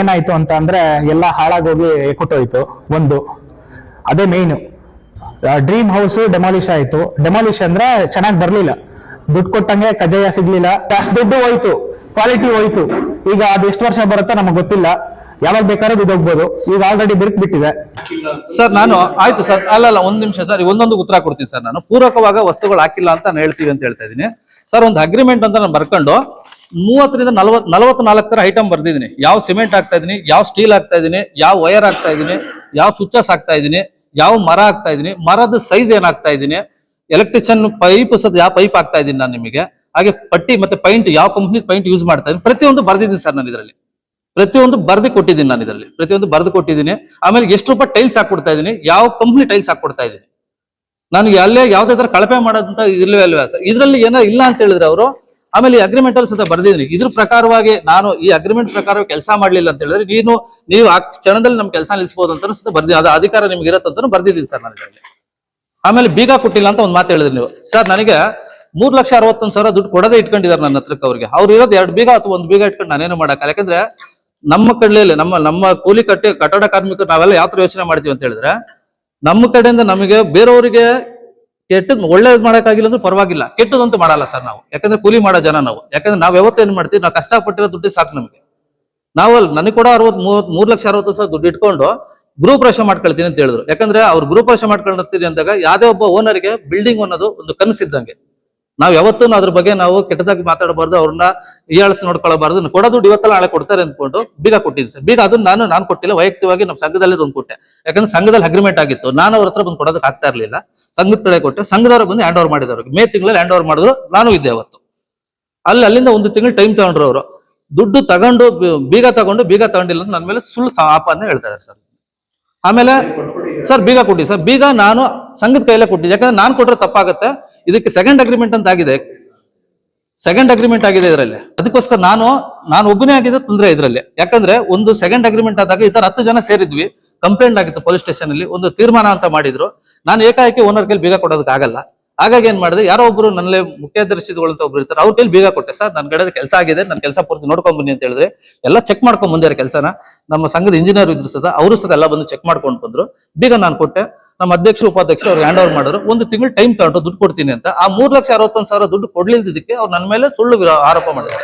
ಏನಾಯ್ತು ಅಂತ ಅಂದ್ರೆ ಎಲ್ಲ ಹಾಳಾಗೋಗಿ ಕೊಟ್ಟೋಯ್ತು, ಒಂದು. ಅದೇ ಮೇಯ್ನು ಡ್ರೀಮ್ ಹೌಸ್ ಡೆಮಾಲಿಷ್ ಆಯ್ತು. ಡೆಮಾಲಿಷ್ ಅಂದ್ರೆ ಚೆನ್ನಾಗಿ ಬರ್ಲಿಲ್ಲ. ದುಡ್ಡು ಕೊಟ್ಟಂಗೆ ಕಜಾಯ ಸಿಗ್ಲಿಲ್ಲ. ಅಷ್ಟು ದುಡ್ಡು ಹೋಯ್ತು. ಕ್ವಾಲಿಟಿ ಹೋಯ್ತು. ಈಗ ಅದು ಎಷ್ಟು ವರ್ಷ ಬರುತ್ತೋ ನಮಗೆ ಗೊತ್ತಿಲ್ಲ. ಯಾವಾಗ ಬೇಕಾದ್ರೂ ಹೋಗ್ಬೋದು. ಈಗ ಆಲ್ರೆಡಿ ಬಿರುಕು ಬಿಟ್ಟಿದೆ. ಸರ್, ನಾನು, ಆಯ್ತು ಸರ್. ಅಲ್ಲ ಅಲ್ಲ, ಒಂದ್ ನಿಮಿಷ ಸರ್. ಒಂದೊಂದು ಉತ್ತರ ಕೊಡ್ತೀನಿ ಸರ್ ನಾನು. ಪೂರಕವಾಗ ವಸ್ತುಗಳು ಹಾಕಿಲ್ಲ ಅಂತ ನಾನು ಹೇಳ್ತೀವಿ ಅಂತ ಹೇಳ್ತಾ ಇದ್ದೀನಿ. ಸರ್, ಒಂದು ಅಗ್ರಿಮೆಂಟ್ ಅಂತ ನಾನು ಬರ್ಕೊಂಡು ಮೂವತ್ತರಿಂದ ನಲವತ್ ನಾಲ್ಕು ತರ ಐಟಮ್ ಬರ್ದಿದ್ದೀನಿ. ಯಾವ ಸಿಮೆಂಟ್ ಹಾಕ್ತಾ ಇದೀನಿ, ಯಾವ ಸ್ಟೀಲ್ ಹಾಕ್ತಾ ಇದೀನಿ, ಯಾವ ವೈರ್ ಹಾಕ್ತಾ ಇದೀನಿ, ಯಾವ ಸ್ವಿಚಸ್ ಹಾಕ್ತಾ ಇದೀನಿ, ಯಾವ ಮರ ಹಾಕ್ತಾ ಇದೀನಿ, ಮರದ ಸೈಜ್ ಏನಾಗ್ತಾ ಇದ್ದೀನಿ ಇದೀನಿ ಎಲೆಕ್ಟ್ರಿಷಿಯನ್ ಪೈಪ್ ಸದ್ ಯಾವ ಪೈಪ್ ಹಾಕ್ತಾ ಇದೀನಿ ನಾನು ನಿಮಗೆ. ಹಾಗೆ ಪಟ್ಟಿ ಮತ್ತೆ ಪೈಂಟ್ ಯಾವ ಕಂಪ್ನಿ ಪೈಂಟ್ ಯೂಸ್ ಮಾಡ್ತಾ ಇದೀನಿ. ಪ್ರತಿಯೊಂದು ಬರ್ದಿದ್ದೀನಿ ಸರ್ ನಾನು ಇದರಲ್ಲಿ. ಪ್ರತಿಯೊಂದು ಬರ್ದು ಕೊಟ್ಟಿದ್ದೀನಿ ನಾನು ಇದರಲ್ಲಿ. ಪ್ರತಿಯೊಂದು ಬರ್ದು ಕೊಟ್ಟಿದ್ದೀನಿ. ಆಮೇಲೆ ಎಷ್ಟು ರೂಪಾಯಿ ಟೈಲ್ಸ್ ಹಾಕೊಡ್ತಾ ಇದ್ದೀನಿ ಯಾವ ಕಂಪ್ನಿ ಟೈಲ್ಸ್ ಹಾಕೊಡ್ತಾ ಇದ್ದೀನಿ ನನಗೆ ಅಲ್ಲೇ ಯಾವ್ದೇ ತರ ಕಳಪೆ ಮಾಡೋದಂತ ಇಲ್ವೇ ಅಲ್ವೇ ಸರ್? ಇದರಲ್ಲಿ ಏನೋ ಇಲ್ಲ ಅಂತ ಹೇಳಿದ್ರೆ ಅವರು ಆಮೇಲೆ ಈ ಅಗ್ರಿಮೆಂಟ್ ಅಲ್ಲಿ ಸಹ ಬರ್ದಿದ್ರಿ ಇದ್ರ ಪ್ರಕಾರವಾಗಿ ನಾನು ಈ ಅಗ್ರಿಮೆಂಟ್ ಪ್ರಕಾರ ಕೆಲಸ ಮಾಡ್ಲಿಲ್ಲ ಅಂತ ಹೇಳಿದ್ರೆ ನೀನು, ನೀವು ಆ ಕ್ಷಣದಲ್ಲಿ ನಮ್ ಕೆಲಸ ನಿಲ್ಲಿಸಬಹುದು ಅಂತ ಸಹ ಬರ್ದಿ, ಅದ ಅಧಿಕಾರ ನಿಮ್ಗೆ ಇರತ್ತಂತ ಬರ್ದಿದ್ದೀನಿ ಸರ್ ನನಗೆ ಆಮೇಲೆ ಬೀಗ ಕೊಟ್ಟಿಲ್ಲ ಅಂತ ಒಂದು ಮಾತು ಹೇಳಿದ್ರಿ ನೀವು. ಸರ್, ನನಗೆ ಮೂರ್ ಲಕ್ಷ ಅರವತ್ತೊಂದು ಸಾವಿರ ದುಡ್ಡು ಕೊಡದೇ ಇಟ್ಕೊಂಡಿದ್ದಾರೆ ನನ್ನ ಹತ್ರಕ್ಕೆ ಅವ್ರಿಗೆ. ಅವ್ರು ಇರೋದು ಎರಡು ಬೀಗ ಅಥವಾ ಒಂದು ಬೀಗ ಇಟ್ಕೊಂಡು ನಾನೇನು ಮಾಡಕ್ಕೆ ಯಾಕಂದ್ರೆ ನಮ್ಮ ಕಡೆಯಲ್ಲಿ ನಮ್ಮ ನಮ್ಮ ಕೂಲಿ ಕಟ್ಟಿ, ಕಟ್ಟಡ ಕಾರ್ಮಿಕರು ನಾವೆಲ್ಲ ಯಾವ ಯೋಚನೆ ಮಾಡ್ತೀವಿ ಅಂತ ಹೇಳಿದ್ರೆ, ನಮ್ಮ ಕಡೆಯಿಂದ ನಮಗೆ ಬೇರೆಯವರಿಗೆ ಕೆಟ್ಟದ್ ಒಳ್ಳೇದ್ ಮಾಡಕ್ಕಾಗಿಲ್ಲ ಅಂದ್ರೆ ಪರವಾಗಿಲ್ಲ. ಕೆಟ್ಟದಂತೂ ಮಾಡಲ್ಲ ಸರ್ ನಾವು. ಯಾಕಂದ್ರೆ ಕೂಲಿ ಮಾಡೋ ಜನ ನಾವು. ಯಾಕಂದ್ರೆ ನಾವ್ ಯಾವತ್ತೂ ಏನ್ ಮಾಡ್ತೀವಿ, ನಾವು ಕಷ್ಟಪಟ್ಟಿರೋ ದುಡ್ಡು ಸಾಕು ನಮಗೆ. ನಾವು ಅಲ್ಲಿ ನನಗೆ ಕೂಡ ಅರವತ್ ಮೂವತ್ ಮೂರ್ ಲಕ್ಷ ಅರವತ್ತು ಸಾವಿರ ದುಡ್ಡು ಇಟ್ಕೊಂಡು ಗ್ರೂಪ್ ರಶ ಮಾಡ್ಕೊಳ್ತೀನಿ ಅಂತ ಹೇಳಿದ್ರು. ಯಾಕಂದ್ರೆ ಅವ್ರು ಗ್ರೂಪ್ ರಶ ಮಾಡ್ಕೊಳ್ತೀನಿ ಅಂದಾಗ ಯಾವ್ದೇ ಒಬ್ಬ ಓನರ್ಗೆ ಬಿಲ್ಡಿಂಗ್ ಅನ್ನೋದು ಒಂದು ಕನಸಿದ್ದಂಗೆ ನಾವ್ ಯಾವತ್ತೂ ಅದ್ರ ಬಗ್ಗೆ ನಾವು ಕೆಟ್ಟದಾಗಿ ಮಾತಾಡಬಾರ್ದು, ಅವ್ರನ್ನ ಹೀಯಾಳಿಸಿ ನೋಡ್ಕೊಳ್ಬಾರ್ದು ಕೊಡೋ ದುಡ್ಡು ಇವತ್ತೆಲ್ಲ ನಾಳೆ ಕೊಡ್ತಾರೆ ಅಂದ್ಕೊಂಡು ಬೀಗ ಕೊಟ್ಟಿದ್ದೆ ಸರ್. ಬೀಗ ಅದನ್ನ ನಾನು ನಾನು ಕೊಟ್ಟಿಲ್ಲ. ವೈಯಕ್ತಿಕವಾಗಿ ನಮ್ಮ ಸಂಘದಲ್ಲಿ ಒಂದು ಕೊಟ್ಟೆ ಯಾಕಂದ್ರೆ ಸಂಘದಲ್ಲಿ ಅಗ್ರಿಮೆಂಟ್ ಆಗಿತ್ತು. ನಾನು ಅವ್ರ ಹತ್ರ ಬಂದು ಕೊಡೋದಕ್ಕೆ ಆಗ್ತಾ ಇರ್ಲಿಲ್ಲ. ಸಂಘದ ಕಡೆ ಕೊಟ್ಟೆ ಸಂಘದವ್ರು ಬಂದು ಹ್ಯಾಂಡ್ ಓವರ್ ಮಾಡಿದವ್ರು ಮೇ ತಿಂಗಳಲ್ಲಿ ಹ್ಯಾಂಡ್ ಓವರ್ ಮಾಡಿದ್ರು. ನಾನು ಇದ್ದೆ ಅವತ್ತು. ಅಲ್ಲಿ ಅಲ್ಲಿಂದ ಒಂದು ತಿಂಗಳು ಟೈಮ್ ತಗೊಂಡ್ರು ಅವರು. ದುಡ್ಡು ತಗೊಂಡು ಬೀಗ ತಗೊಂಡು ಬೀಗ ತಗೊಂಡಿಲ್ಲ ಅಂತ ನನ್ನ ಮೇಲೆ ಸುಳ್ಳು ಅಂತ ಹೇಳ್ತಾರೆ ಸರ್. ಆಮೇಲೆ ಸರ್ ಬೀಗ ಕೊಟ್ಟಿ ಸರ್. ಬೀಗ ನಾನು ಸಂಘದ ಕೈಲೇ ಕೊಟ್ಟಿದ್ದೆ. ಯಾಕಂದ್ರೆ ನಾನು ಕೊಟ್ಟರೆ ತಪ್ಪಾಗುತ್ತೆ. ಇದಕ್ಕೆ ಸೆಕೆಂಡ್ ಅಗ್ರಿಮೆಂಟ್ ಅಂತ ಆಗಿದೆ. ಸೆಕೆಂಡ್ ಅಗ್ರಿಮೆಂಟ್ ಆಗಿದೆ ಇದರಲ್ಲಿ. ಅದಕ್ಕೋಸ್ಕರ ನಾನು ನಾನು ಒಬ್ಬನೇ ಆಗಿದೆ ತೊಂದರೆ ಇದರಲ್ಲಿ. ಯಾಕಂದ್ರೆ ಒಂದು ಸೆಕೆಂಡ್ ಅಗ್ರಿಮೆಂಟ್ ಆದಾಗ ಈ ತರ ಹತ್ತು ಜನ ಸೇರಿದ್ವಿ. ಕಂಪ್ಲೇಂಟ್ ಆಗಿತ್ತು ಪೊಲೀಸ್ ಸ್ಟೇಷನ್ ಅಲ್ಲಿ. ಒಂದು ತೀರ್ಮಾನ ಅಂತ ಮಾಡಿದ್ರು. ನಾನು ಏಕಾಏಕಿ ಓನರ್ ಕೈಲಿ ಬೀಗ ಕೊಡೋದಕ್ಕೆ ಆಗಲ್ಲ. ಹಾಗಾಗಿ ಏನ್ ಮಾಡಿದೆ, ಯಾರೋ ಒಬ್ರು ನನ್ನಲ್ಲಿ ಮುಖ್ಯದರ್ಶಿಗಳು ಅಂತ ಒಬ್ರು ಇರ್ತಾರೆ, ಅವ್ರ ಕೈಲಿ ಬೀಗ ಕೊಟ್ಟೆ, ಸರ್ ನನ್ನ ಕಡೆ ಕೆಲಸ ಆಗಿದೆ ನನ್ನ ಕೆಲಸ ಪೂರ್ತಿ ನೋಡ್ಕೊಂಡ್ ಬನ್ನಿ ಅಂತ ಹೇಳಿದ್ರೆ, ಎಲ್ಲ ಚೆಕ್ ಮಾಡ್ಕೊಂಡ್ ಬಂದಿದ್ದಾರೆ ಕೆಲಸನ. ನಮ್ಮ ಸಂಘದ ಇಂಜಿನಿಯರ್ ಇದ್ರು ಸದ, ಅವರು ಸದ ಎಲ್ಲ ಬಂದು ಚೆಕ್ ಮಾಡ್ಕೊಂಡು ಬಂದ್ರು. ಬೀಗ ನಾನು ಕೊಟ್ಟೆ, ನಮ್ಮ ಅಧ್ಯಕ್ಷ ಉಪಾಧ್ಯಕ್ಷ ಅವ್ರು ಹ್ಯಾಂಡ್ ಓವರ್ ಮಾಡಿದ್ರು. ಒಂದು ತಿಂಗಳು ಟೈಮ್ ತಗೊಂಡು ದುಡ್ಡು ಕೊಡ್ತೀನಿ ಅಂತ, ಆ ಮೂರ್ ಲಕ್ಷ ಅರವತ್ತೊಂದು ಸಾವಿರ ದುಡ್ಡು ಕೊಡ್ಲಿಲ್ದಿದ್ದಕ್ಕೆ ಅವ್ರು ನನ್ನ ಮೇಲೆ ಸುಳ್ಳು ಆರೋಪ ಮಾಡಿದ್ದಾರೆ.